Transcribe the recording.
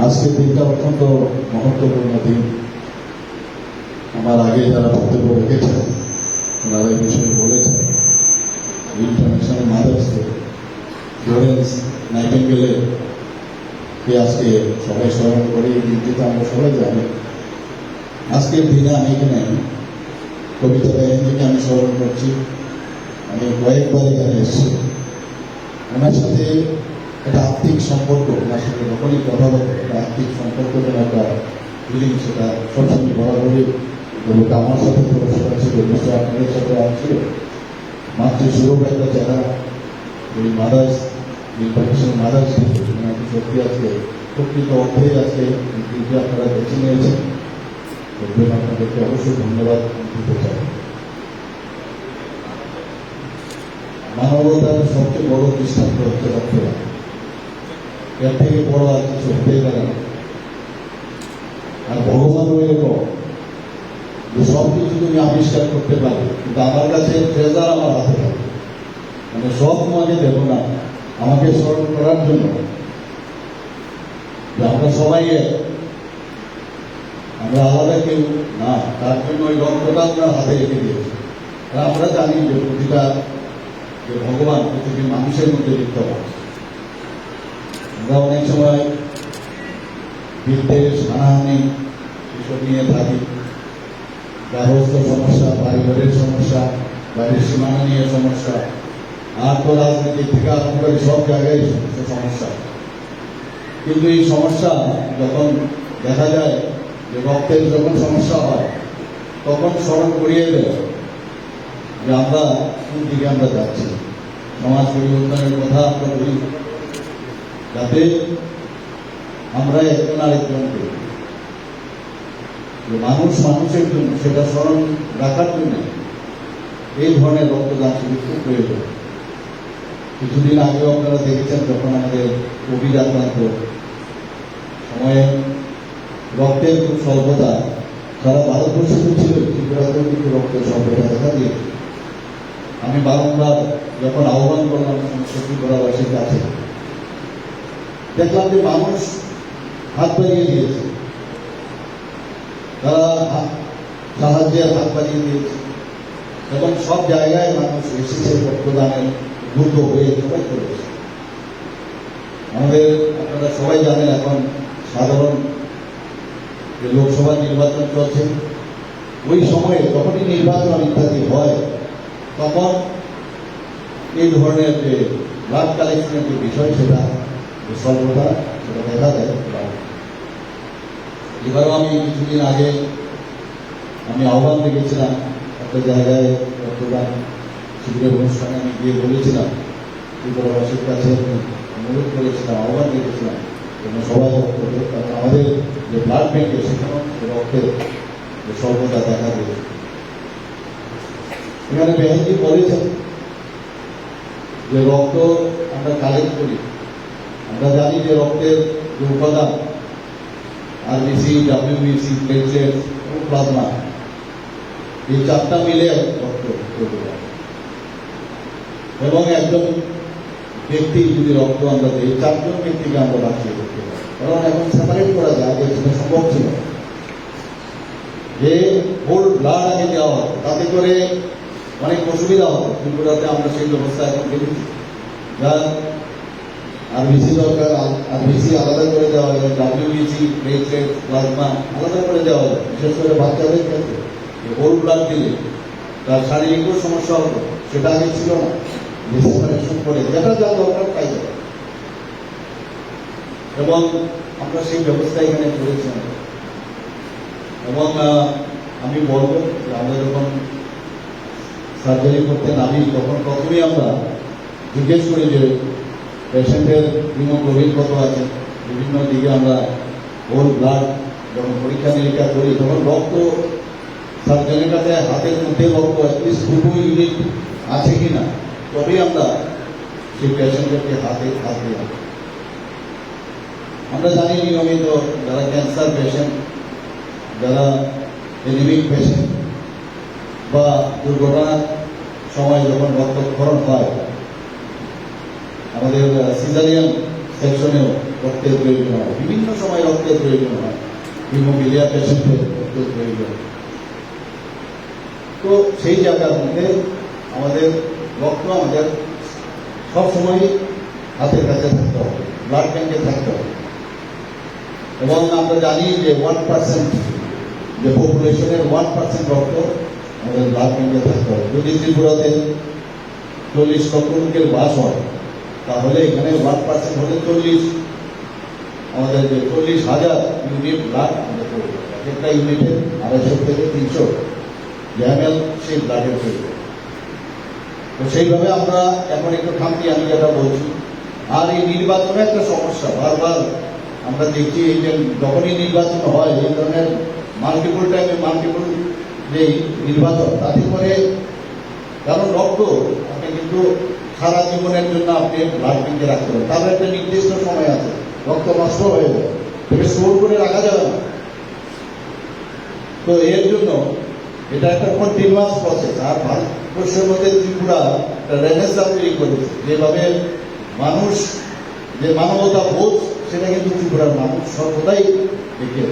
আজকের দিনটা অত্যন্ত মহত্বপূর্ণ দিন। আমার আগে যারা বক্তব্য রেখেছেন, ওনারা এই বিষয়ে বলেছেন। ইন্টারন্যাশনাল মাদার্স ডে, ফ্লোরেন্স নাইটেঙ্গেলের কে আজকে সবাই স্মরণ করে, এই দিনটি তো আমরা সবাই জানি। আজকের দিনে আমি এখানে কবিতা ব্যানার্জিকে আমি স্মরণ করছি। আমি কয়েকবার এখানে এসেছি। ওনার সাথে আর্থিক সম্পর্ক ওনার সাথে যখনই কথা বলব একটা আর্থিক সম্পর্ক যেন একটা ফিলিং সেটা সবসময় বরাবরই এবং আমার সাথে পড়াশোনা ছিল নিশ্চয় আপনাদের সাথে ছিল মাতৃ সুরভ একটা যারা এই মাদার্স ইন্টারন্যাশনাল মাদার্স সত্যি আজকে প্রকৃত অর্থে আজকে দিনটি আপনারা বেছে নিয়েছেন। জন্য আপনাদেরকে অবশ্যই ধন্যবাদ দিতে চাই। মানবতার সবচেয়ে বড় দৃষ্টান্ত হচ্ছে রক্তদান। এর থেকে বড় আর কিছু হতেই পারে না। আর ভগবান এরকম যে সব কিছু তুমি আবিষ্কার করতে পারো, কিন্তু আমার কাছে ট্রেজার আমার হাতে থাকে। মানে সব তোমাকে দেব না, আমাকে স্মরণ করার জন্য। যে আমরা সবাই আমরা আলাদা কেউ না, তার জন্য ওই রক্তটা আমরা হাতে রেখে দিয়েছি। আমরা জানি যে প্রতিটা যে ভগবান পৃথিবীর মানুষের মধ্যে বিদ্যমান। আমরা অনেক সময় বিদ্বেষ, হানাহানি এসব নিয়ে থাকি। গার্হস্থ সমস্যা পরিবারের সমস্যা, বাড়ির সীমানা নিয়ে সমস্যা আর তো রাজনীতি থেকে আরম্ভ করে সব জায়গায় সমস্যা। কিন্তু এই সমস্যা যখন দেখা যায় যে রক্তের যখন সমস্যা হয়, তখন স্মরণ করিয়ে দেয় যে আমরা কোন দিকে আমরা যাচ্ছি। সমাজ পরিবর্তনের কথা আমরা বলি। যাতে আমরা একজন আরেকজনকে মানুষ মানুষের জন্য সেটা স্মরণ রাখার জন্য এই ধরনের রক্তদান শিবির খুব প্রয়োজন। কিছুদিন আগেও আপনারা দেখেছেন যখন আমাদের কোভিড আক্রান্ত সময়ে রক্তের খুব স্বল্পতা, সারা ভারতবর্ষে তো ছিল, ত্রিপুরাতেও কিন্তু রক্তের স্বল্পতা দেখা দিয়ে। আমি বারংবার যখন আহ্বান করলাম ত্রিপুরাবাসীর কাছে দেখলাম যে মানুষ হাত বাড়িয়ে দিয়েছে। তারা সাহায্যের হাত বাড়িয়ে দিয়েছে। এবং সব জায়গায় মানুষ এসেছে রক্তদানের দ্রুত হয়ে সবাই করেছে। আমাদের আপনারা সবাই জানেন এখন সাধারণ যে লোকসভা নির্বাচন চলছে, ওই সময়ে যখনই নির্বাচন ইত্যাদি হয়, তখন এই ধরনের যে ব্লাড কালেকশনের যে বিষয়, সেটা স্বল্পতা সেটা দেখা যায় এবারও আমি কিছুদিন আগে আমি আহ্বান রেখেছিলাম একটা জায়গায় রক্তদান শিবিরের অনুষ্ঠানে আমি গিয়ে বলেছিলাম ত্রিপুরাবাসীর কাছে অনুরোধ করেছিলাম, আহ্বান রেখেছিলাম যেন সবাই আমাদের যে ব্লাড ব্যাংকে সেখানেও রক্তের যে স্বল্পতা দেখা দিয়েছে এখানে বেহেনজি বলেছেন যে রক্ত আমরা কালেক্ট করি। আমরা জানি যে রক্তের যে উপাদান আরবিসি ডাব্লিউবিসি প্লেটলেট এবং প্লাজমা, এই চারটা মিলে রক্ত। এবং একজন ব্যক্তি যদি রক্ত আমরা দিই, চারজন ব্যক্তিকে আমরা বাঁচিয়ে করতে পারি কারণ এখন সেপারেট করা যায় যে সেটা সম্ভব ছিল যে হোল ব্লাড আগে দেওয়া হতো, তাতে করে অনেক অসুবিধা হতো। ত্রিপুরাতে আমরা সেই ব্যবস্থা এখন দেখেছি। যা আর বেশি দরকার, আর বেশি আলাদা করে দেওয়া যায় ডাব্লিউবিসি প্লেটলেট প্লাজমা আলাদা করে দেওয়া যায় বিশেষ করে বাচ্চাদের ক্ষেত্রে হোল ব্লাড দিলে, তার শারীরিকও সমস্যা হতো সেটা আগে ছিল না যে সেপারেশন করে যেটা যা দরকার তাই। এবং আমরা সেই ব্যবস্থা এখানে করেছি এবং আমি বলব যে আমরা যখন সার্জারি করতে নামি, তখন প্রথমেই আমরা জিজ্ঞেস করি যে পেশেন্টের হিমোগ্লোবিন কত আছে, বিভিন্ন দিকে আমরা হোল ব্লাড যখন পরীক্ষা নিরীক্ষা করি, তখন রক্ত সার্জনের কাছে হাতের মধ্যে রক্ত অ্যাটলিস্ট দুটো ইউনিট আছে কি না তবেই আমরা সেই পেশেন্টদেরকে হাতে হাত দিই আমরা জানি নিয়মিত যারা ক্যান্সার পেশেন্ট যারা এনিমিক পেশেন্ট বা দুর্ঘটনার সময় যখন রক্তক্ষরণ হয় আমাদের সিজারিয়ান সেকশনেও রক্তের প্রয়োজন হয়। বিভিন্ন সময় রক্তের প্রয়োজন হয়। হিমোফিলিয়া পেশেন্টের রক্তের প্রয়োজন তো সেই জায়গার মধ্যে আমাদের রক্ত আমাদের সবসময় হাতের কাছে থাকতে হবে ব্লাড ব্যাংকে থাকতে হবে। এবং আমরা জানি যে ওয়ান পার্সেন্ট যে পপুলেশনের ওয়ান পার্সেন্ট রক্ত আমাদের ব্লাড ব্যাংকে থাকতে হবে। যদি ত্রিপুরাতে চল্লিশ লক্ষ লোকের বাস হয় তাহলে এখানে ওয়ান পার্সেন্ট হলে চল্লিশ, আমাদের যে চল্লিশ হাজার ইউনিট ব্লাড আমাদের প্রয়োজন একটা ইউনিটে আড়াইশো থেকে তিনশো এমএল সেই ব্লাডের প্রয়োজন তো সেইভাবে আমরা এখন একটু খামতি আমি যেটা বলছি। আর এই নির্বাচনে একটা সমস্যা, বারবার আমরা দেখছি এই যে যখনই নির্বাচন হয়, এই ধরনের মাল্টিপল টাইমে মাল্টিপল যে নির্বাচন, তাতে করে কারণ রক্ত আপনি কিন্তু সারা জীবনের জন্য আপনি ব্লাড রাখতে পারেন। তার একটা নির্দিষ্ট সময় আছে। রক্ত নষ্ট হয়ে যায় তবে স্টোর করে রাখা যাবে না। তো এর জন্য এটা একটা কন্টিনিউয়াস প্রসেস আর ভারতবর্ষের মধ্যে ত্রিপুরা রেনেসা তৈরি করেছে। যেভাবে মানুষ, যে মানবতা বোধ সেটা কিন্তু ত্রিপুরার মানুষ সর্বদাই দেখে